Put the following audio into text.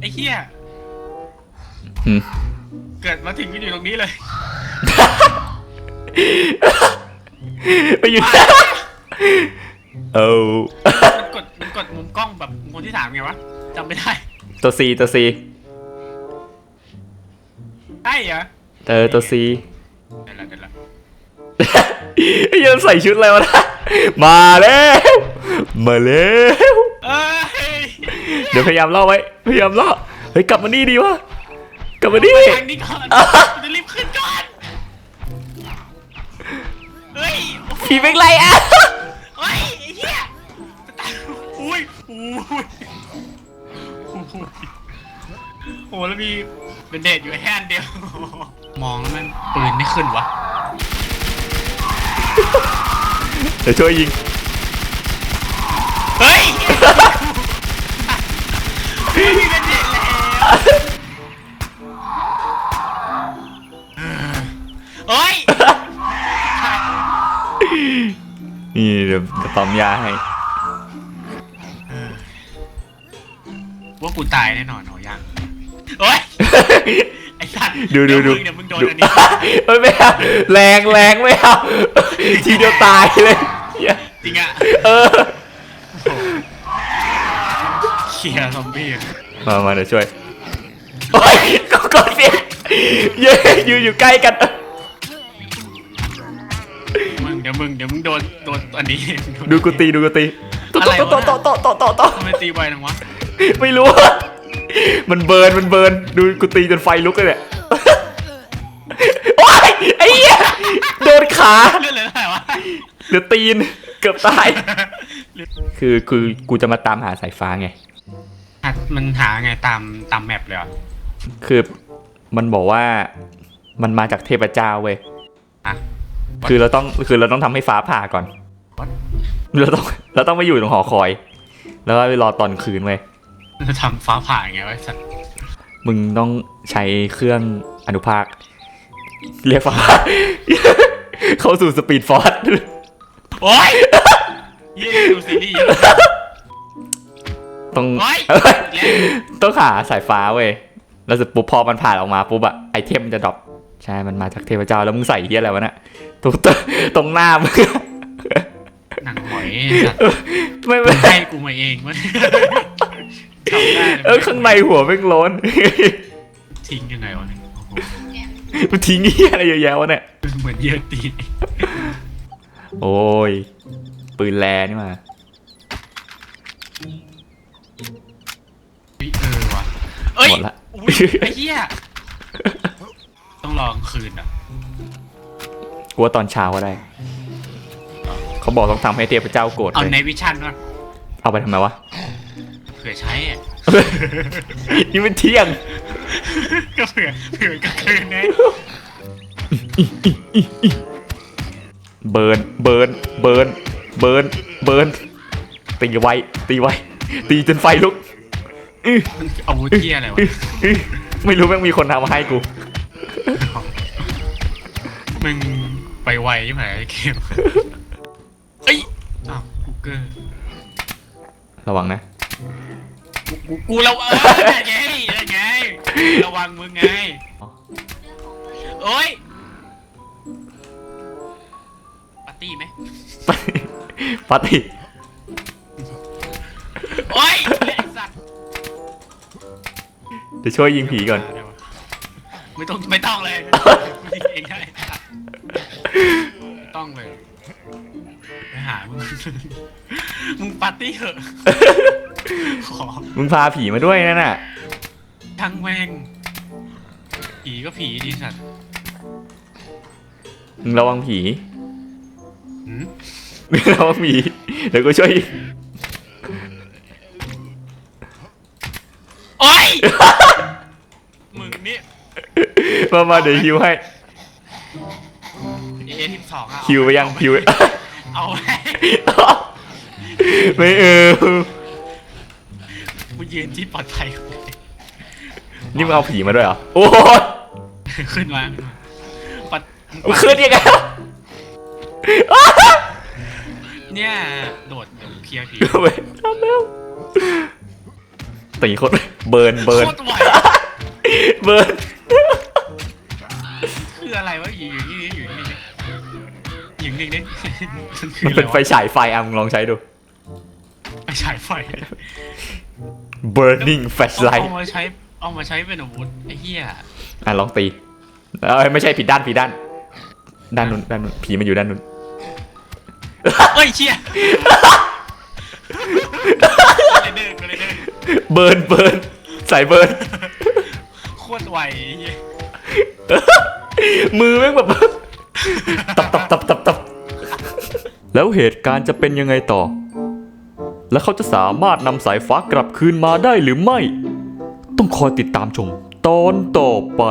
ไอ้เหี้ยหืม เกิดมาถึงก็อยู่ตรงนี้เลยไปอยู่เออมันกดมันกดมุมกล้องแบบมุมคนที่สามไงวะจำไม่ได้ตัวซีตัวซีใช่เหรอเออตัวซีเดี๋ยวละเดี๋ยวละไอ้เหี้ยังใส่ชุดอะไรวะนะมาแล้ว มาแล้วเอ้ย เดี๋ยวพยายามล่อไว้ พยายามล่อ เฮ้ยกลับมานี่ดีวะ กลับมานี่ ทางนี้ก่อนจะรีบขึ้นก่อน เฮ้ยโอ้โหผีเป็นไรอะ เฮ้ยไอ้เหี้ยอุ้ยอุ้ยโอ้โหโอ้โหแล้วมีเป็นเดทอยู่แค่อันเดียว มองแล้วมันปืนไม่ขึ้นวะ เดี๋ยวช่วยยิง เฮ้ย ไม่มีเป็นเดทแล้วเฮ้ยนี่เดี๋ยวจะปั๊มยาให้ ว่ากูตายแน่นอนเหรอยังเฮ้ยไอ้สัตว์ดูดูดูเดี๋ยวมึงเดี๋ยวมึงโดนอันนี้เฮ้ยไม่เอาแรงแรงไม่เอาทีเดียวตายเลยเหี้ยจริงอะเออ เคลียร์ซอมบี้อะมามาเดี๋ยวช่วยโอ้ยก็กดเสียเย้ยืนอยู่ใกล้กัน มึงเดี๋ยวมึงเดี๋ยวมึงโดนโดนอันนี้ดูกูตีดูกูตีโตอะไรโตวะโตโตโตโตโตทำไมตีไวจังวะไม่รู้ มันเบิร์นมันเบิร์นดูกูตีจนไฟลุกเลยเนี่ยโอ้ยไอ้เหี้ยโดนขาเรื่องอะไรได้วะเหลือตีนเกือบตาย คือคือกูจะมาตามหาสายฟ้าไง อะมันหาไงตามตามแมปเลยเหรอคือมันบอกว่ามันมาจากเทพเจ้าเว้ย อะคือเราต้องคือเราต้องทำให้ฟ้าผ่าก่อน What? เราต้องเราต้องไปอยู่ตรงหอคอย แล้วก็ไปรอตอนคืนเว้ย จะทำฟ้าผ่าไงวะไอ้สัตว์มึงต้องใช้เครื่องอนุภาค เรียกฟ้า เข้าสู่สปีดฟอร์ส โอ๊ยเยี่ยดูซีรีส์เยอะ ต้องโอ๊ยเอ้ยแล้วต้องหาสายฟ้าเว้ยแล้วเสร็จปุ๊บพอมันผ่านออกมาปุ๊บอะไอเทมมันจะดรอปใช่มันมาจากเทพเจ้าแล้วมึงใส่เฮียอะไรวะน่ะตรงตรงหน้ามึงหนังหอยไอ้สัตว์ไม่มึไม่งให้กูมาเองวะทำได้เออข้างในหัวแม่งโล้น ทิ้งยังไงวะเนี่ยโอ้โหมันทิ้งเฮียอะไรเยอะแยะวะเนี่ย เหมือนเยอะตีนโอ้ย ปืนแลนี่มา เฮ้ยเออว่ะ เอ้ยหมดละ อุ๊ยไอ้เหี้ย ต้องรอกลางคืนอะกูว่าตอนเช้าก็ได้ เขาบอกต้องทำให้เทพเจ้าโกรธเอาเลยในวิชั่นวะเอาไปทำไมวะ เผื่อใช้อะนี่มันเที่ยง ก็เผื่อเผื่อกลางคืนไงเบิร์น เบิร์น เบิร์น เบิร์น เบิร์น ตีไว้ ตีไว้ ตีจนไฟลุก อื้อมันอาวุธเหี้ยอะไรวะอื้อไม่รู้แม่งมีคนทำมาให้กู มึงไปไวใช่ไหมไอ้เกมเอ้ยอ้าวกูเกอร์ระวังนะ กูกูกูระวังไงไงระวังมึงไงอ๋อโอ้ยปาร์ตี้ไหมปาร์ตี้ เดี๋ยวช่วยยิงผีก่อน ไม่ต้องไม่ต้องเลยกูยิงเองได้ไม่ต้องเลยไปหามึงมึงปาร์ตี้เหอะขอมึงพาผีมาด้วยนั่นน่ะ ทั้งแม่งผีก็ผีดิสัตว์มึงระวังผีหืม มึงระวังผีเดี๋ยวกูช่วย โอ้ยมึงนี่มามาเดี๋ยวฮิวให้เอสิบสองอะฮิวไปยังฮิวเอาไว้ไม่เออกูยืนที่ปลอดภัยก่อนนี่มึงเอาผีมาด้วยเหรอโอ้ยขึ้นมาปัดมึงขึ้นยังไงเนี่ยโดดเดี๋ยวเคลียร์ผีเว้ยทำแล้ว ตีโคตรเบิร์นเบิร์นโคตรไหวเบิร์นคืออะไรวะอยู่อยู่นี่อยู่นี่อยู่นี่นี่มันคือมันอะไรเป็นไฟวะฉายไฟอะมึงลองใช้ดูไฟฉายไฟ burning flashlight เอามาใช้เอามาใช้เป็นอาวุธไอ้เหี้ยอะลองตีเอ้ยไม่ใช่ผิดด้านผิดด้านด้านนู้นด้านนู้นผีมันอยู่ด้านนู้นเฮ้ยเชี่ยเลย เดินเบิร์นเบิร์นใส่เบิร์น โคตรไวไอ้เหี้ยมือแม่งแบบ ตับตับตับตับตับแล้วเหตุการณ์จะเป็นยังไงต่อ และเขาจะสามารถนำสายฟ้ากลับคืนมาได้หรือไม่ ต้องคอยติดตามชมตอนต่อไป